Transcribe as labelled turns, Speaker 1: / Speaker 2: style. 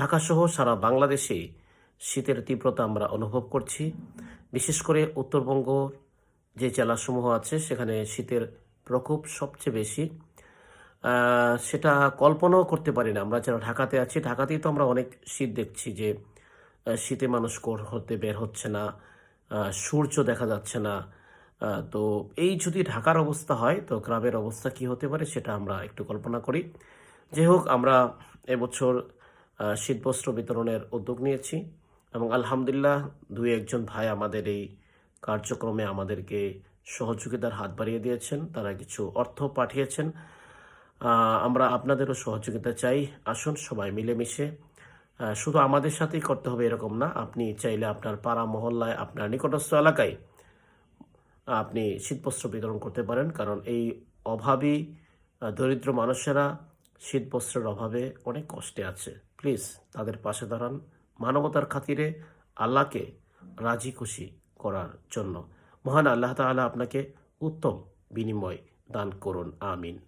Speaker 1: ঢাকাসহ সারা বাংলাদেশে শীতের তীব্রতা আমরা অনুভব করছি। বিশেষ করে উত্তরবঙ্গ যে জেলাসমূহ আছে, সেখানে শীতের প্রকোপ সবচেয়ে বেশি। সেটা কল্পনাও করতে পারি না। আমরা যারা ঢাকাতে আছি, ঢাকাতেই তো আমরা অনেক শীত দেখছি যে শীতে মানুষ কোর হতে বের হচ্ছে না সূর্য দেখা যাচ্ছে না। তো এই যদি ঢাকার অবস্থা হয়, তো গ্রামের অবস্থা কি হতে পারে সেটা আমরা একটু কল্পনা করি। যাই হোক, আমরা এবছর শীতবস্ত্র বিতরণের উদ্যোগ নিয়েছি এবং আলহামদুলিল্লাহ দুই একজন ভাই আমাদের এই কার্যক্রমে আমাদেরকে সহযোগিতার হাত বাড়িয়ে দিয়েছেন, তারা কিছু অর্থ পাঠিয়েছেন। আমরা আপনাদেরও সহযোগিতা চাই। আসুন সবাই মিলেমিশে। শুধু আমাদের সাথেই করতে হবে এরকম না, আপনি চাইলে আপনার পাড়া মহল্লায়, আপনার নিকটস্থ এলাকায় আপনি শীতবস্ত্র বিতরণ করতে পারেন, কারণ এই অভাবী দরিদ্র মানুষেরা শীতবস্ত্রের অভাবে অনেক কষ্টে আছে। প্লিজ তাদের পাশে দাঁড়ান। মানবতার খাতিরে আল্লাহকে রাজি খুশি করার জন্য। মহান আল্লাহ তালা আপনাকে উত্তম বিনিময় দান করুন। আমিন।